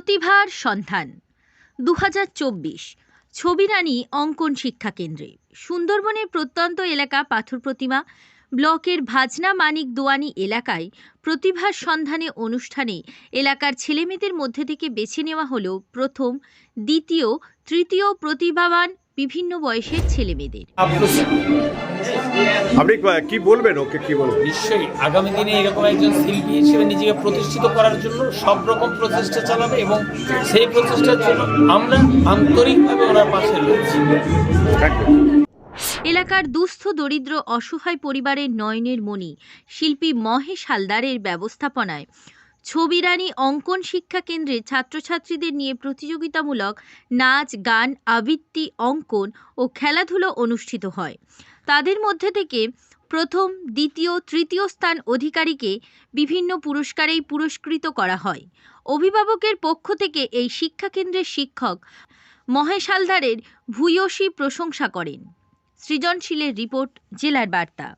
প্রতিভার সন্ধান। দু ছবিরানী অঙ্কন শিক্ষা কেন্দ্রে। সুন্দরবনের প্রত্যন্ত এলাকা পাথর প্রতিমা, ব্লকের ভাজনা মানিক দোয়ানি এলাকায় প্রতিভার সন্ধানে অনুষ্ঠানে এলাকার ছেলেমেয়েদের মধ্যে থেকে বেছে নেওয়া হল প্রথম, দ্বিতীয়, তৃতীয় প্রতিভাবান বিভিন্ন বয়সের ছেলেমেয়েদের। আপ্লুত আপনি কি বলবেন? ওকে কি বলবেন? নিশ্চয়ই। আগামী দিনে এরকম একজন শিল্পী হিসেবে নিজেকে প্রতিষ্ঠিত করার জন্য সব রকম প্রচেষ্টা চালাবে এবং সেই প্রচেষ্টার জন্য আমরা আন্তরিকভাবে ওনার পাশে রয়েছি। এলাকার দুস্থ দরিদ্র অসহায় পরিবারের নয়নের মণি শিল্পী মহেশ হালদারের ব্যবস্থাপনায় ছবিরানী অঙ্কন শিক্ষা কেন্দ্রে ছাত্রছাত্রীদের নিয়ে প্রতিযোগিতামূলক নাচ, গান, আবৃত্তি, অঙ্কন ও খেলাধুলো অনুষ্ঠিত হয়। তাদের মধ্যে থেকে প্রথম, দ্বিতীয়, তৃতীয় স্থান অধিকারীকে বিভিন্ন পুরস্কারেই পুরস্কৃত করা হয়। অভিভাবকের পক্ষ থেকে এই শিক্ষা কেন্দ্রের শিক্ষক মহেশ হালদারের ভূয়সী প্রশংসা করেন। সৃজনশীলের রিপোর্ট, জেলার বার্তা।